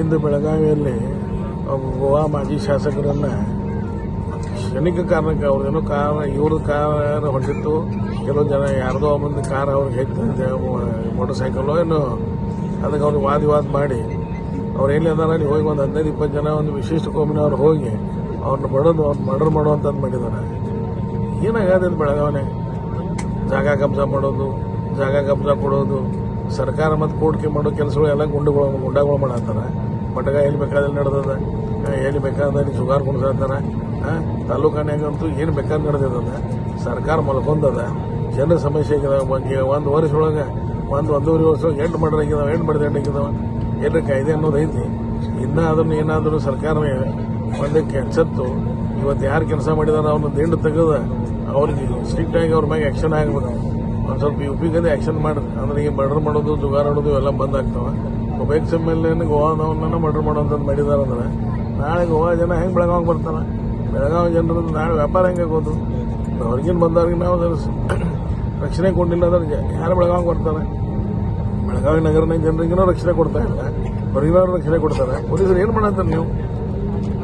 ಇಂದು ಬೆಳಗಾವಿಯಲ್ಲಿ ಗೋವಾ ಮಾಜಿ ಶಾಸಕರನ್ನ ಕ್ಷಣಿಕ ಕಾರಣಕ್ಕೆ ಅವ್ರದ್ದೇನೋ ಕಾರ್ ಇವ್ರದ್ದು ಕಾರ ಹೊಂಟಿತ್ತು ಕೆಲವು ಜನ ಯಾರ್ದೋ ಒಂದು ಕಾರ್ ಅವ್ರಿಗೆ ಹೆಚ್ಚು ಮೋಟರ್ ಸೈಕಲ್ ಏನು, ಅದಕ್ಕೆ ಅವ್ರಿಗೆ ವಾದ ವಿವಾದ ಮಾಡಿ. ಅವ್ರು ಎಲ್ಲಿ ಅಲ್ಲಿ ಹೋಗಿ ಒಂದು ಹದಿನೈದು, ಇಪ್ಪತ್ತು ಜನ ಒಂದು ವಿಶಿಷ್ಟ ಕೋಮಿನವ್ರು ಹೋಗಿ ಅವ್ರನ್ನ ಬಡೋದು ಅವ್ರನ್ನ ಮರ್ಡರ್ ಮಾಡುವಂಥದ್ದು ಮಾಡಿದ್ದಾರೆ. ಏನಾಗತ್ತೆ ಬೆಳಗಾವನೆ? ಜಾಗ ಕಬ್ಜಾ ಮಾಡೋದು, ಜಾಗ ಕಬ್ಜಾ ಕೊಡೋದು. ಸರ್ಕಾರ ಮತ್ತು ಕೋಟಿಕೆ ಮಾಡೋ ಕೆಲಸಗಳು ಎಲ್ಲ ಗುಂಡುಗಳು ಗುಂಡಾಗಳು ಮಾಡತ್ತಾರ ಮಟಗ ಎಲ್ಲಿ ಬೇಕಾದಲ್ಲಿ ನಡೆದದ? ಎಲ್ಲಿ ಬೇಕಾದಲ್ಲಿ ಸುಗಾರ್ ಕುಣಿಸತ್ತಾರ ತಾಲೂಕಾನ್ಯಾಗಂತೂ ಏನು ಬೇಕಾದ ನಡೆದಿದ್ದದ. ಸರ್ಕಾರ ಮಲ್ಕೊಂಡದ. ಜನ ಸಮಸ್ಯೆ ಬಗ್ಗೆ ಒಂದು ವರ್ಷ ಒಳಗೆ ಒಂದು ಒಂದೂವರೆ ವರ್ಷ ಎಂಟು ಮಾಡಿದಾಗಿದ್ದಾವೆ ಎಂಟು ಮಾಡಿದ ಎಂಟು ಆಗಿದಾವ. ಎಲ್ಲಿ ಕಾಯ್ದೆ ಅನ್ನೋದು ಐತಿ. ಇನ್ನೂ ಅದನ್ನು ಏನಾದರೂ ಸರ್ಕಾರ ಒಂದಕ್ಕೆ ಕೆಲಸತ್ತು ಇವತ್ತು ಯಾರು ಕೆಲಸ ಮಾಡಿದಾರ ಅವ್ರನ್ನ ದಿಂಡು ತೆಗೆದ ಅವ್ರಿಗೆ ಸ್ಟ್ರಿಕ್ಟಾಗಿ ಅವ್ರ ಮ್ಯಾಗೆ ಆ್ಯಕ್ಷನ್ ಆಗ್ಬೇಕು. ಒಂದು ಸ್ವಲ್ಪ ಯು ಪಿ ಗದೆ ಆ್ಯಕ್ಷನ್ ಮಾಡಿರಿ ಅಂದ್ರೆ ಈಗ ಮರ್ಡರ್ ಮಾಡೋದು, ಜುಗಾರ್ ಆಡೋದು ಎಲ್ಲ ಬಂದ್ ಆಗ್ತಾವ. ಒಬೇಕ್ಸ್ ಎಂ ಎಲ್ ಎನ್ ಗೋವಾದವನ್ನ ಮರ್ಡರ್ ಮಾಡೋಂಥದ್ದು ಮಾಡಿದಾರೆ ಅಂದ್ರೆ, ನಾಳೆ ಗೋವಾ ಜನ ಹೆಂಗೆ ಬೆಳಗಾವಿಗೆ ಬರ್ತಾರ? ಬೆಳಗಾವಿ ಜನರ ನಾಳೆ ವ್ಯಾಪಾರ ಹೆಂಗೆ ಆಗೋದು? ಹೊರಗಿನ ಬಂದವ್ರಿಗೆ ನಾವು ಅದರ ರಕ್ಷಣೆ ಕೊಟ್ಟಿಲ್ಲ ಅಂದ್ರೆ ಯಾರು ಬೆಳಗಾವಿಗೆ ಬರ್ತಾರೆ? ಬೆಳಗಾವಿ ನಗರನ ಜನರಿಗೂ ರಕ್ಷಣೆ ಕೊಡ್ತಾ ಇಲ್ಲ. ಹೊರಗಿನವ್ರು ರಕ್ಷಣೆ ಕೊಡ್ತಾರೆ. ಪೊಲೀಸರು ಏನು ಮಾಡತ್ತಾರೆ ನೀವು?